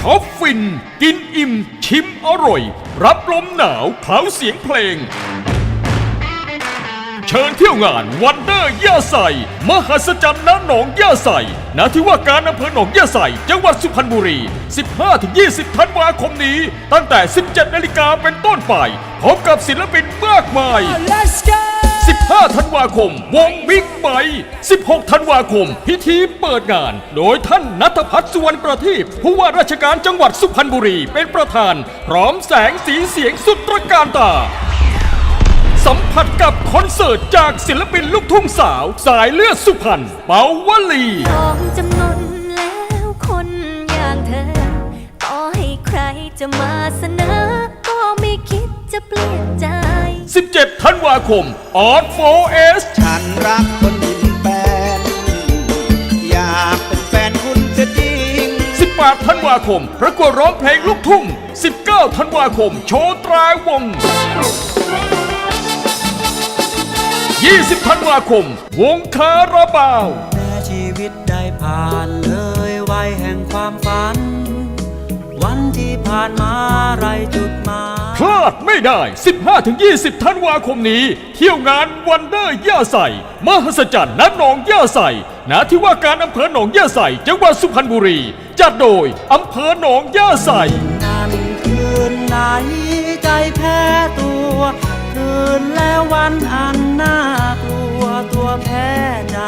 ช็อปฟิน กินอิ่ม ชิมอร่อย รับลมหนาวเคล้าเสียงเพลง เชิญเที่ยวงานวันเดอร์ย่าใสมหัศจรรย์ณหนองย่าใสณที่ว่าการอำเภอหนองย่าใสจังหวัดสุพรรณบุรี 15-20 ธันวาคมนี้ ตั้งแต่ 17 นาฬิกาเป็นต้นไปพบกับศิลปินมากมาย Let's go 15 ธันวาคม วงบิ๊กไบค์16 ธันวาคม พิธีเปิดงาน โดยท่านนัทพัฒน์สุวรรณประทีปผู้ว่าราชการจังหวัดสุพรรณบุรีเป็นประธาน พร้อมแสงสีเสียงสุดตระการตา สัมผัสกับคอนเสิร์ตจากศิลปินลูกทุ่งสาว สายเลือดสุพรรณเปาวลีทองจำนนแล้วคนอย่างเธอ ต่อให้ใครจะมาเสนอ ก็ไม่คิดจะเปลี่ยน 17 ธันวาคมออดโฟเอสฉันรักคนที่เป็นแฟนอยากเป็นแฟนคุณจะจริง 18 ธันวาคม ประกวดร้องเพลงลูกทุ่ง 19 ธันวาคม โชว์ตราวง 20 ธันวาคม วงคาราบาว แม้ชีวิตได้ผ่านเลยวัยแห่งความฝัน วันที่ผ่านมาไรจุดหมาย พลาดไม่ได้ 15-20 ธันวาคมนี้ เที่ยวงานวันเดอร์ย่าใสมหัศจรรย์ณหนองย่าใสณที่ว่าการอำเภอหนองย่าใสจังหวัดสุพรรณบุรี จัดโดยอำเภอหนองย่าใสนั้นคืนไหนใจแพ้ตัว คืนแล้ววันอันน่ากลัวตัวแพ้ใจ